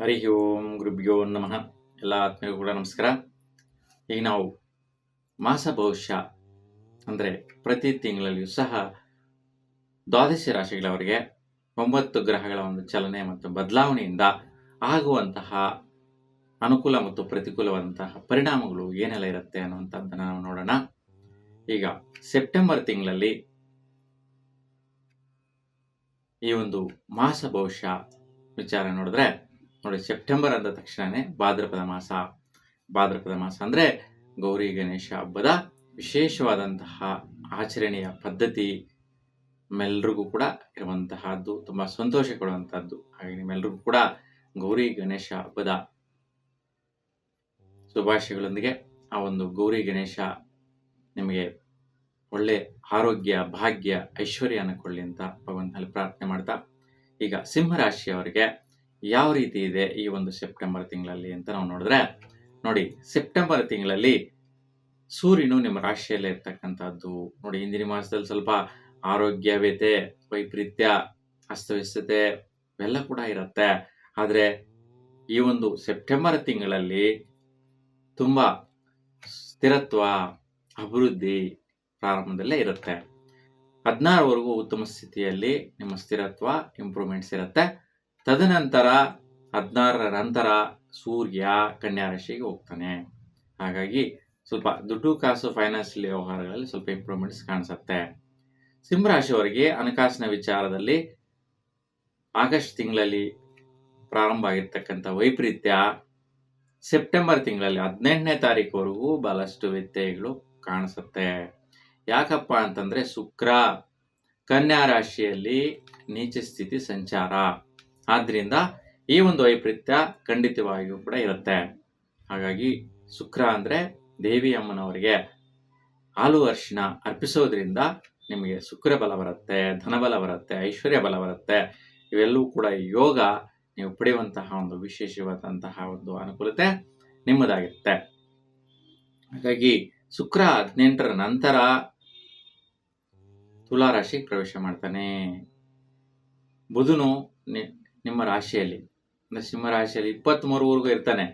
ಹರಿ ಓಂ ಗುರುಭ್ಯೋ ನಮಃ. ಎಲ್ಲ ಆತ್ಮೀಯರು ಕೂಡ ನಮಸ್ಕಾರ. ಈಗ ನಾವು ಮಾಸ ಭವಿಷ್ಯ ಅಂದರೆ ಪ್ರತಿ ತಿಂಗಳಲ್ಲಿಯೂ ಸಹ ದ್ವಾದಶ ರಾಶಿಗಳವರಿಗೆ ಒಂಬತ್ತು ಗ್ರಹಗಳ ಒಂದು ಚಲನೆ ಮತ್ತು ಬದಲಾವಣೆಯಿಂದ ಆಗುವಂತಹ ಅನುಕೂಲ ಮತ್ತು ಪ್ರತಿಕೂಲವಾದಂತಹ ಪರಿಣಾಮಗಳು ಏನೆಲ್ಲ ಇರುತ್ತೆ ಅನ್ನುವಂಥದ್ದನ್ನು ನಾವು ನೋಡೋಣ. ಈಗ ಸೆಪ್ಟೆಂಬರ್ ತಿಂಗಳಲ್ಲಿ ಈ ಒಂದು ಮಾಸ ಬಹುಶಃ ವಿಚಾರ ನೋಡಿದ್ರೆ, ನೋಡಿ ಸೆಪ್ಟೆಂಬರ್ ಅಂದ ತಕ್ಷಣನೇ ಭಾದ್ರಪದ ಮಾಸ. ಭಾದ್ರಪದ ಮಾಸ ಅಂದರೆ ಗೌರಿ, ಗಣೇಶ ಹಬ್ಬದ ವಿಶೇಷವಾದಂತಹ ಆಚರಣೆಯ ಪದ್ಧತಿ ನಿಮ್ಮೆಲ್ರಿಗೂ ಕೂಡ ಇರುವಂತಹದ್ದು, ತುಂಬ ಸಂತೋಷ ಕೊಡುವಂತಹದ್ದು. ಹಾಗೆ ನಿಮ್ಮೆಲ್ರಿಗೂ ಕೂಡ ಗೌರಿ ಗಣೇಶ ಹಬ್ಬದ ಶುಭಾಶಯಗಳೊಂದಿಗೆ ಆ ಒಂದು ಗೌರಿ ಗಣೇಶ ನಿಮಗೆ ಒಳ್ಳೆ ಆರೋಗ್ಯ, ಭಾಗ್ಯ, ಐಶ್ವರ್ಯನ ಕೊಳ್ಳಿ ಅಂತ ಭಗವಂತನಲ್ಲಿ ಪ್ರಾರ್ಥನೆ ಮಾಡ್ತಾ, ಈಗ ಸಿಂಹರಾಶಿಯವರಿಗೆ ಯಾವ ರೀತಿ ಇದೆ ಈ ಒಂದು ಸೆಪ್ಟೆಂಬರ್ ತಿಂಗಳಲ್ಲಿ ಅಂತ ನಾವು ನೋಡಿದ್ರೆ, ನೋಡಿ, ಸೆಪ್ಟೆಂಬರ್ ತಿಂಗಳಲ್ಲಿ ಸೂರ್ಯನು ನಿಮ್ಮ ರಾಶಿಯಲ್ಲೇ ಇರ್ತಕ್ಕಂಥದ್ದು. ನೋಡಿ, ಹಿಂದಿನ ಮಾಸದಲ್ಲಿ ಸ್ವಲ್ಪ ಆರೋಗ್ಯ ವ್ಯತೆ ವೈಪರೀತ್ಯ, ಅಸ್ತವ್ಯಸ್ತತೆ ಇವೆಲ್ಲ ಕೂಡ ಇರುತ್ತೆ. ಆದರೆ ಈ ಒಂದು ಸೆಪ್ಟೆಂಬರ್ ತಿಂಗಳಲ್ಲಿ ತುಂಬ ಸ್ಥಿರತ್ವ, ಅಭಿವೃದ್ಧಿ ಪ್ರಾರಂಭದಲ್ಲೇ ಇರುತ್ತೆ. ಹದಿನಾರವರೆಗೂ ಉತ್ತಮ ಸ್ಥಿತಿಯಲ್ಲಿ ನಿಮ್ಮ ಸ್ಥಿರತ್ವ ಇಂಪ್ರೂವ್ಮೆಂಟ್ಸ್ ಇರುತ್ತೆ. ತದನಂತರ ಹದಿನಾರರ ನಂತರ ಸೂರ್ಯ, ಕನ್ಯಾ ರಾಶಿಗೆ ಹೋಗ್ತಾನೆ. ಹಾಗಾಗಿ ಸ್ವಲ್ಪ ದುಡ್ಡು ಕಾಸು ಫೈನಾನ್ಷಿಯಲ್ ವ್ಯವಹಾರಗಳಲ್ಲಿ ಸ್ವಲ್ಪ ಇಂಪ್ರೂವ್ಮೆಂಟ್ಸ್ ಕಾಣಿಸುತ್ತೆ. ಸಿಂಹರಾಶಿಯವರಿಗೆ ಹಣಕಾಸಿನ ವಿಚಾರದಲ್ಲಿ ಆಗಸ್ಟ್ ತಿಂಗಳಲ್ಲಿ ಪ್ರಾರಂಭ ಆಗಿರ್ತಕ್ಕಂಥ ವೈಪರೀತ್ಯ ಸೆಪ್ಟೆಂಬರ್ ತಿಂಗಳಲ್ಲಿ ಹದಿನೆಂಟನೇ ತಾರೀಕುವರೆಗೂ ಬಹಳಷ್ಟು ವ್ಯತ್ಯಯಗಳು ಕಾಣಿಸುತ್ತೆ. ಯಾಕಪ್ಪ ಅಂತಂದ್ರೆ ಶುಕ್ರ ಕನ್ಯಾ ರಾಶಿಯಲ್ಲಿ ನೀಚ ಸ್ಥಿತಿ ಸಂಚಾರ. ಆದ್ದರಿಂದ ಈ ಒಂದು ವೈಪರೀತ್ಯ ಖಂಡಿತವಾಗಿಯೂ ಕೂಡ ಇರುತ್ತೆ. ಹಾಗಾಗಿ ಶುಕ್ರ ಅಂದ್ರೆ ದೇವಿ ಅಮ್ಮನವರಿಗೆ ಹಾಲು ಅರ್ಶಿನ ಅರ್ಪಿಸೋದ್ರಿಂದ ನಿಮಗೆ ಶುಕ್ರ ಬಲ ಬರುತ್ತೆ ಧನಬಲ ಬರುತ್ತೆ, ಐಶ್ವರ್ಯ ಬಲ ಬರುತ್ತೆ. ಇವೆಲ್ಲವೂ ಕೂಡ ಯೋಗ ನೀವು ಪಡೆಯುವಂತಹ ಒಂದು ವಿಶೇಷವಾದಂತಹ ಒಂದು ಅನುಕೂಲತೆ ನಿಮ್ಮದಾಗಿರುತ್ತೆ. ಹಾಗಾಗಿ ಶುಕ್ರ ಹದಿನೆಂಟರ ನಂತರ ತುಲಾ ರಾಶಿಗೆ ಪ್ರವೇಶ ಮಾಡ್ತಾನೆ. ಬುಧನು ನಿಮ್ಮ ರಾಶಿಯಲ್ಲಿ, ಅಂದ್ರೆ ಸಿಂಹ ರಾಶಿಯಲ್ಲಿ ಇಪ್ಪತ್ತ್ಮೂರವರೆಗೂ ಇರ್ತಾನೆ.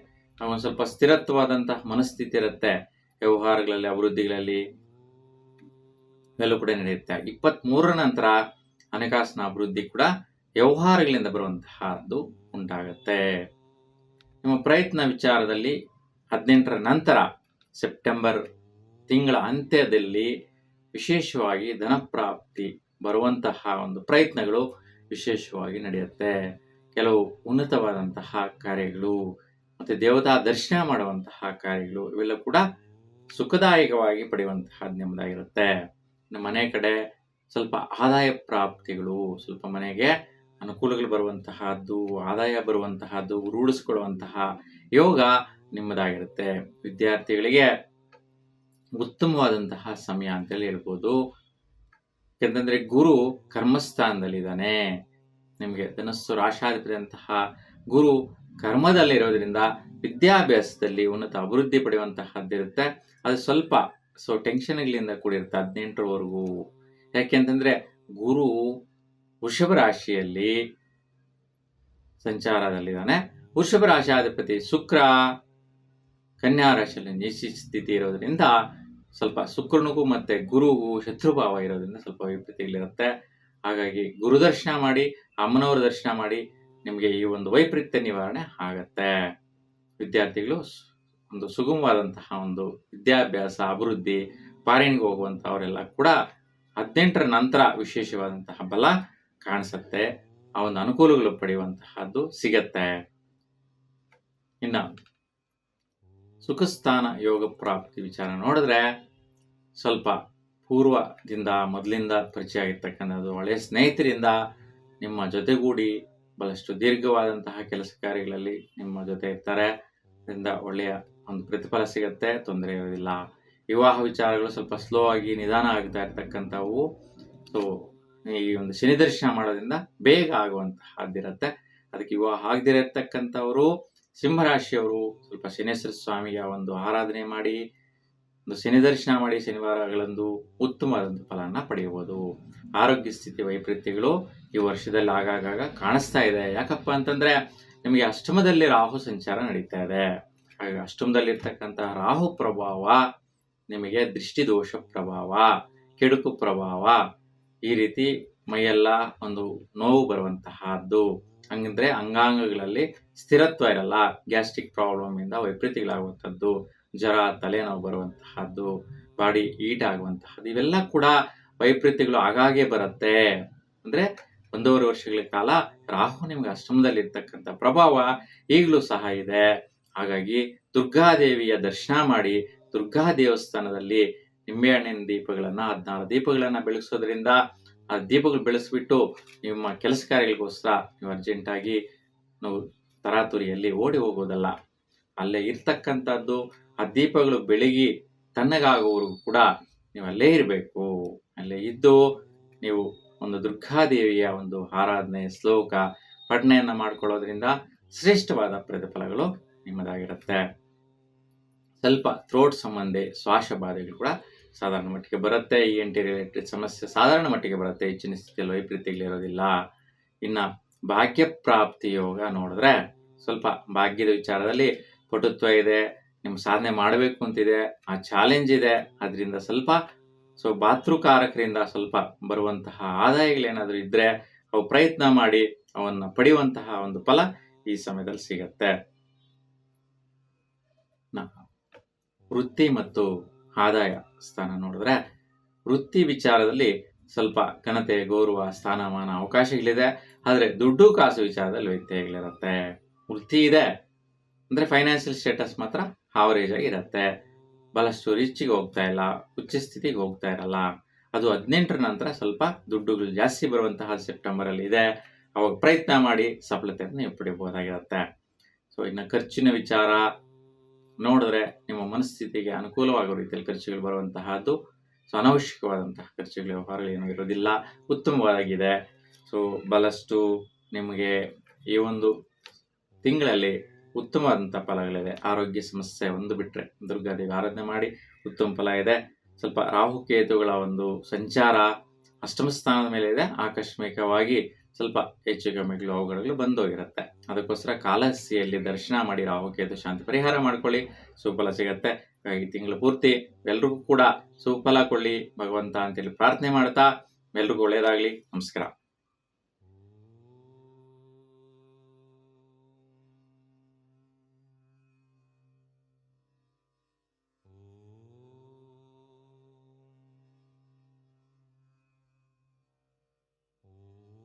ಒಂದು ಸ್ವಲ್ಪ ಸ್ಥಿರತ್ವವಾದಂತಹ ಮನಸ್ಥಿತಿ ಇರುತ್ತೆ. ವ್ಯವಹಾರಗಳಲ್ಲಿ, ಅಭಿವೃದ್ಧಿಗಳಲ್ಲಿ. ಎಲ್ಲೂ ಕೂಡ ನಡೆಯುತ್ತೆ. ಇಪ್ಪತ್ತ್ ಮೂರರ ನಂತರ ಹಣಕಾಸಿನ ಅಭಿವೃದ್ಧಿ ಕೂಡ ವ್ಯವಹಾರಗಳಿಂದ ಬರುವಂತಹದ್ದು ಉಂಟಾಗತ್ತೆ. ನಿಮ್ಮ ಪ್ರಯತ್ನ ವಿಚಾರದಲ್ಲಿ ಹದಿನೆಂಟರ ನಂತರ ಸೆಪ್ಟೆಂಬರ್ ತಿಂಗಳ ಅಂತ್ಯದಲ್ಲಿ ವಿಶೇಷವಾಗಿ ಧನಪ್ರಾಪ್ತಿ ಬರುವಂತಹ ಒಂದು ಪ್ರಯತ್ನಗಳು ವಿಶೇಷವಾಗಿ ನಡೆಯುತ್ತೆ. ಕೆಲವು ಉನ್ನತವಾದಂತಹ ಕಾರ್ಯಗಳು ಮತ್ತೆ ದೇವತಾ ದರ್ಶನ ಮಾಡುವಂತಹ ಕಾರ್ಯಗಳು ಇವೆಲ್ಲ ಕೂಡ ಸುಖದಾಯಕವಾಗಿ ಪಡೆಯುವಂತಹ ನಿಮ್ಮದಾಗಿರುತ್ತೆ. ನಮ್ಮ ಮನೆ ಕಡೆ ಸ್ವಲ್ಪ ಆದಾಯ ಪ್ರಾಪ್ತಿಗಳು, ಸ್ವಲ್ಪ ಮನೆಗೆ ಅನುಕೂಲಗಳು ಬರುವಂತಹದ್ದು, ಆದಾಯ ಬರುವಂತಹದ್ದು, ರೂಢಿಸಿಕೊಳ್ಳುವಂತಹ ಯೋಗ ನಿಮ್ಮದಾಗಿರುತ್ತೆ. ವಿದ್ಯಾರ್ಥಿಗಳಿಗೆ ಉತ್ತಮವಾದಂತಹ ಸಮಯ ಅಂತೇಳಿ ಹೇಳ್ಬೋದು. ಯಾಕಂತಂದ್ರೆ ಗುರು ಕರ್ಮಸ್ಥಾನದಲ್ಲಿದ್ದಾನೆ. ನಿಮಗೆ ಧನಸ್ಸು ರಾಶಾಧಿಪತಿಯಂತಹ ಗುರು ಕರ್ಮದಲ್ಲಿರೋದ್ರಿಂದ ವಿದ್ಯಾಭ್ಯಾಸದಲ್ಲಿ ಉನ್ನತ ಅಭಿವೃದ್ಧಿ ಪಡೆಯುವಂತಹದ್ದಿರುತ್ತೆ ಅದು ಸ್ವಲ್ಪ, ಸೊ ಟೆನ್ಷನ್ಗಳಿಂದ ಕೂಡಿರುತ್ತೆ ಹದಿನೆಂಟರವರೆಗೂ. ಯಾಕೆಂತಂದ್ರೆ ಗುರು ವೃಷಭ ರಾಶಿಯಲ್ಲಿ ಸಂಚಾರದಲ್ಲಿದ್ದಾನೆ. ವೃಷಭ ರಾಶಾಧಿಪತಿ ಶುಕ್ರ ಕನ್ಯಾ ರಾಶಿಯಲ್ಲಿ ನಿಶ್ಚಿತ ಸ್ಥಿತಿ ಇರೋದ್ರಿಂದ ಸ್ವಲ್ಪ ಶುಕ್ರನಿಗೂ ಮತ್ತೆ ಗುರುಗೂ ಶತ್ರುಭಾವ ಇರೋದ್ರಿಂದ ಸ್ವಲ್ಪ ವಿಪರೀತಿಗಳಿರುತ್ತೆ ಹಾಗಾಗಿ ಗುರು ದರ್ಶನ ಮಾಡಿ, ಅಮ್ಮನವರ ದರ್ಶನ ಮಾಡಿ ನಿಮಗೆ ಈ ಒಂದು ವೈಪರೀತ್ಯ ನಿವಾರಣೆ ಆಗತ್ತೆ. ವಿದ್ಯಾರ್ಥಿಗಳು ಒಂದು ಸುಗಮವಾದಂತಹ ಒಂದು ವಿದ್ಯಾಭ್ಯಾಸ, ಅಭಿವೃದ್ಧಿ ಫಾರಿನ್ಗೆ ಹೋಗುವಂಥವರೆಲ್ಲ ಕೂಡ ಹದಿನೆಂಟರ ನಂತರ ವಿಶೇಷವಾದಂತಹ ಬಲ ಕಾಣಿಸುತ್ತೆ. ಆ ಒಂದು ಅನುಕೂಲಗಳು ಪಡೆಯುವಂತಹದ್ದು ಸಿಗತ್ತೆ. ಇನ್ನ ಸುಖಸ್ಥಾನ ಯೋಗ ಪ್ರಾಪ್ತಿ ವಿಚಾರ ನೋಡಿದ್ರೆ ಸ್ವಲ್ಪ ಪೂರ್ವದಿಂದ ಮೊದಲಿಂದ ಪರಿಚಯ ಆಗಿರ್ತಕ್ಕಂಥದ್ದು. ಒಳ್ಳೆಯ ಸ್ನೇಹಿತರಿಂದ ನಿಮ್ಮ ಜೊತೆಗೂಡಿ ಬಹಳಷ್ಟು ದೀರ್ಘವಾದಂತಹ ಕೆಲಸ ಕಾರ್ಯಗಳಲ್ಲಿ ನಿಮ್ಮ ಜೊತೆ ಇರ್ತಾರೆ. ಅದರಿಂದ ಒಳ್ಳೆಯ ಒಂದು ಪ್ರತಿಫಲ ಸಿಗತ್ತೆ, ತೊಂದರೆ ಇರೋದಿಲ್ಲ. ವಿವಾಹ ವಿಚಾರಗಳು ಸ್ವಲ್ಪ ಸ್ಲೋ ಆಗಿ ನಿಧಾನ ಆಗ್ತಾ ಇರ್ತಕ್ಕಂಥವು. ಸೊ ಈ ಒಂದು ಶನಿ ದರ್ಶನ ಮಾಡೋದ್ರಿಂದ ಬೇಗ ಆಗುವಂತಹದ್ದಿರತ್ತೆ ಅದಕ್ಕೆ ವಿವಾಹ ಆಗದಿರತಕ್ಕಂಥವರು ಸಿಂಹರಾಶಿಯವರು ಸ್ವಲ್ಪ ಶನೇಶ್ವರ ಸ್ವಾಮಿಯ ಒಂದು ಆರಾಧನೆ ಮಾಡಿ ಒಂದು ಶನಿ ದರ್ಶನ ಮಾಡಿ ಶನಿವಾರಗಳಂದು ಉತ್ತಮವಾದಂಥ ಫಲವನ್ನು ಪಡೆಯಬಹುದು. ಆರೋಗ್ಯ ಸ್ಥಿತಿ ವೈಪರೀತ್ಯಗಳು ಈ ವರ್ಷದಲ್ಲಿ ಆಗಾಗ ಕಾಣಿಸ್ತಾ ಇದೆ. ಯಾಕಪ್ಪ ಅಂತಂದ್ರೆ ನಿಮಗೆ ಅಷ್ಟಮದಲ್ಲಿ ರಾಹು ಸಂಚಾರ ನಡೀತಾ ಇದೆ. ಹಾಗಾಗಿ ಅಷ್ಟಮದಲ್ಲಿರ್ತಕ್ಕಂತಹ ರಾಹು ಪ್ರಭಾವ ನಿಮಗೆ ದೃಷ್ಟಿದೋಷ ಪ್ರಭಾವ, ಕೆಡುಕು ಪ್ರಭಾವ ಈ ರೀತಿ ಮೈಯೆಲ್ಲ ಒಂದು ನೋವು ಬರುವಂತಹದ್ದು. ಹಂಗಂದ್ರೆ ಅಂಗಾಂಗಗಳಲ್ಲಿ ಸ್ಥಿರತ್ವ ಇರಲ್ಲ. ಗ್ಯಾಸ್ಟ್ರಿಕ್ ಪ್ರಾಬ್ಲಮ್ ಇಂದ ವೈಪರೀತ್ಯಗಳಾಗುವಂಥದ್ದು. ಜ್ವರ, ತಲೆನೋವು ಬರುವಂತಹದ್ದು, ಬಾಡಿ ಈಟ್ ಆಗುವಂತಹದ್ದು, ಇವೆಲ್ಲ ಕೂಡ ವೈಪರೀತ್ಯಗಳು ಆಗಾಗೆ ಬರುತ್ತೆ. ಅಂದ್ರೆ ಒಂದೂವರೆ ವರ್ಷಗಳ ಕಾಲ ರಾಹು ನಿಮ್ಗೆ ಅಷ್ಟಮದಲ್ಲಿ ಇರ್ತಕ್ಕಂಥ ಪ್ರಭಾವ ಈಗಲೂ ಸಹ ಇದೆ. ಹಾಗಾಗಿ ದುರ್ಗಾದೇವಿಯ ದರ್ಶನ ಮಾಡಿ ದುರ್ಗಾ ದೇವಸ್ಥಾನದಲ್ಲಿ ನಿಂಬೆಹಣ್ಣಿನ ದೀಪಗಳನ್ನ, ಹದಿನಾರು ದೀಪಗಳನ್ನ ಬೆಳೆಸೋದ್ರಿಂದ ಆ ದೀಪಗಳು ಬೆಳೆಸ್ಬಿಟ್ಟು ನಿಮ್ಮ ಕೆಲಸ ಕಾರ್ಯಗಳಿಗೋಸ್ಕರ ನೀವು ಅರ್ಜೆಂಟಾಗಿ ನಾವು ತರಾತುರಿಯಲ್ಲಿ ಓಡಿ ಹೋಗೋದಲ್ಲ. ಅಲ್ಲೇ ಇರ್ತಕ್ಕಂಥದ್ದು ಆ ದೀಪಗಳು ಬೆಳಗಿ ತಣ್ಣಗಾಗುವವರೆಗೂ ಕೂಡ ನೀವು ಅಲ್ಲೇ ಇರಬೇಕು, ಅಲ್ಲೇ ಇದ್ದು ನೀವು ಒಂದು ದುರ್ಗಾದೇವಿಯ ಒಂದು ಆರಾಧನೆ ಶ್ಲೋಕ ಪಠಣೆಯನ್ನು ಮಾಡ್ಕೊಳ್ಳೋದ್ರಿಂದ ಶ್ರೇಷ್ಠವಾದ ಪ್ರತಿಫಲಗಳು ನಿಮ್ಮದಾಗಿರುತ್ತೆ. ಸ್ವಲ್ಪ ಥ್ರೋಟ್ ಸಂಬಂಧಿ ಶ್ವಾಸ ಬಾಧೆಗಳು ಕೂಡ ಸಾಧಾರಣ ಮಟ್ಟಿಗೆ ಬರುತ್ತೆ. ಈ ಎನ್ ಟಿ ರಿಲೇಟೆಡ್ ಸಮಸ್ಯೆ ಸಾಧಾರಣ ಮಟ್ಟಿಗೆ ಬರುತ್ತೆ. ಹೆಚ್ಚಿನ ಸ್ಥಿತಿಯಲ್ಲಿ ವೈಪರೀತ್ಯಗಳಿರೋದಿಲ್ಲ ಇನ್ನ ಭಾಗ್ಯ ಪ್ರಾಪ್ತಿ ಯೋಗ ನೋಡಿದ್ರೆ ಸ್ವಲ್ಪ ಭಾಗ್ಯದ ವಿಚಾರದಲ್ಲಿ ಪಟುತ್ವ ಇದೆ. ನಿಮ್ಮ ಸಾಧನೆ ಮಾಡಬೇಕು ಅಂತಿದೆ. ಆ ಚಾಲೆಂಜ್ ಇದೆ. ಅದರಿಂದ ಸ್ವಲ್ಪ ಸೊ ಭಾತೃಕಾರಕರಿಂದ ಸ್ವಲ್ಪ ಬರುವಂತಹ ಆದಾಯಗಳೇನಾದರೂ ಇದ್ರೆ ಅವು ಪ್ರಯತ್ನ ಮಾಡಿ ಅವನ್ನ ಪಡೆಯುವಂತಹ ಒಂದು ಫಲ ಈ ಸಮಯದಲ್ಲಿ ಸಿಗತ್ತೆ. ವೃತ್ತಿ ಮತ್ತು ಆದಾಯ ಸ್ಥಾನ ನೋಡಿದ್ರೆ, ವೃತ್ತಿ ವಿಚಾರದಲ್ಲಿ ಸ್ವಲ್ಪ ಘನತೆ, ಗೌರವ, ಸ್ಥಾನಮಾನ ಅವಕಾಶಗಳಿದೆ. ಆದರೆ ದುಡ್ಡು ಕಾಸು ವಿಚಾರದಲ್ಲಿ ವ್ಯತ್ಯಯಗಳಿರುತ್ತೆ. ವೃತ್ತಿ ಇದೆ. ಅಂದ್ರೆ ಫೈನಾನ್ಷಿಯಲ್ ಸ್ಟೇಟಸ್ ಮಾತ್ರ ಆವರೇಜ್ ಆಗಿರುತ್ತೆ ಬಹಳಷ್ಟು ರಿಚ್ಗೆ ಹೋಗ್ತಾ ಇಲ್ಲ, ಉಚ್ಚ ಸ್ಥಿತಿಗೆ ಹೋಗ್ತಾ ಇರಲ್ಲ. ಅದು ಹದಿನೆಂಟರ ನಂತರ ಸ್ವಲ್ಪ ದುಡ್ಡುಗಳು ಜಾಸ್ತಿ ಬರುವಂತಹ ಸೆಪ್ಟೆಂಬರ್ ಅಲ್ಲಿ ಇದೆ. ಅವಾಗ ಪ್ರಯತ್ನ ಮಾಡಿ ಸಫಲತೆಯನ್ನು ನೀವು ಪಡೆಯಬಹುದಾಗಿರುತ್ತೆ ಸೊ ಇನ್ನು ಖರ್ಚಿನ ವಿಚಾರ ನೋಡಿದ್ರೆ ನಿಮ್ಮ ಮನಸ್ಥಿತಿಗೆ ಅನುಕೂಲವಾಗೋ ರೀತಿಯಲ್ಲಿ ಖರ್ಚುಗಳು ಬರುವಂತಹದ್ದು, ಸೊ, ಅನವಶ್ಯಕವಾದಂತಹ ಖರ್ಚುಗಳು, ವ್ಯವಹಾರಗಳು ಏನೂ ಇರೋದಿಲ್ಲ ಉತ್ತಮವಾಗಿದೆ. ಸೊ ಬಹಳಷ್ಟು ನಿಮಗೆ ಈ ಒಂದು ತಿಂಗಳಲ್ಲಿ ಉತ್ತಮವಾದಂಥ ಫಲಗಳಿದೆ ಆರೋಗ್ಯ ಸಮಸ್ಯೆ ಒಂದು ಬಿಟ್ಟರೆ ದುರ್ಗಾದೇವಿ ಆರಾಧನೆ ಮಾಡಿ ಉತ್ತಮ ಫಲ ಇದೆ. ಸ್ವಲ್ಪ ರಾಹುಕೇತುಗಳ ಒಂದು ಸಂಚಾರ ಅಷ್ಟಮ ಸ್ಥಾನದ ಮೇಲೆ ಇದೆ. ಆಕಸ್ಮಿಕವಾಗಿ ಸ್ವಲ್ಪ ಹೆಚ್ಚು ಕಮ್ಮಿಗಳು ಅವುಗಳು ಬಂದೋಗಿರುತ್ತೆ ಅದಕ್ಕೋಸ್ಕರ ಕಾಲಹಸ್ತಿಯಲ್ಲಿ ದರ್ಶನ ಮಾಡಿ ರಾಹುಕೇತು ಶಾಂತಿ ಪರಿಹಾರ ಮಾಡ್ಕೊಳ್ಳಿ. ಸುಫಲ ಸಿಗತ್ತೆ. ಹಾಗಾಗಿ ತಿಂಗಳು ಪೂರ್ತಿ ಎಲ್ರಿಗೂ ಕೂಡ ಸುಫಲ ಕೊಳ್ಳಿ ಭಗವಂತ ಅಂತೇಳಿ ಪ್ರಾರ್ಥನೆ ಮಾಡ್ತಾ ಎಲ್ರಿಗೂ ಒಳ್ಳೆಯದಾಗಲಿ. ನಮಸ್ಕಾರ.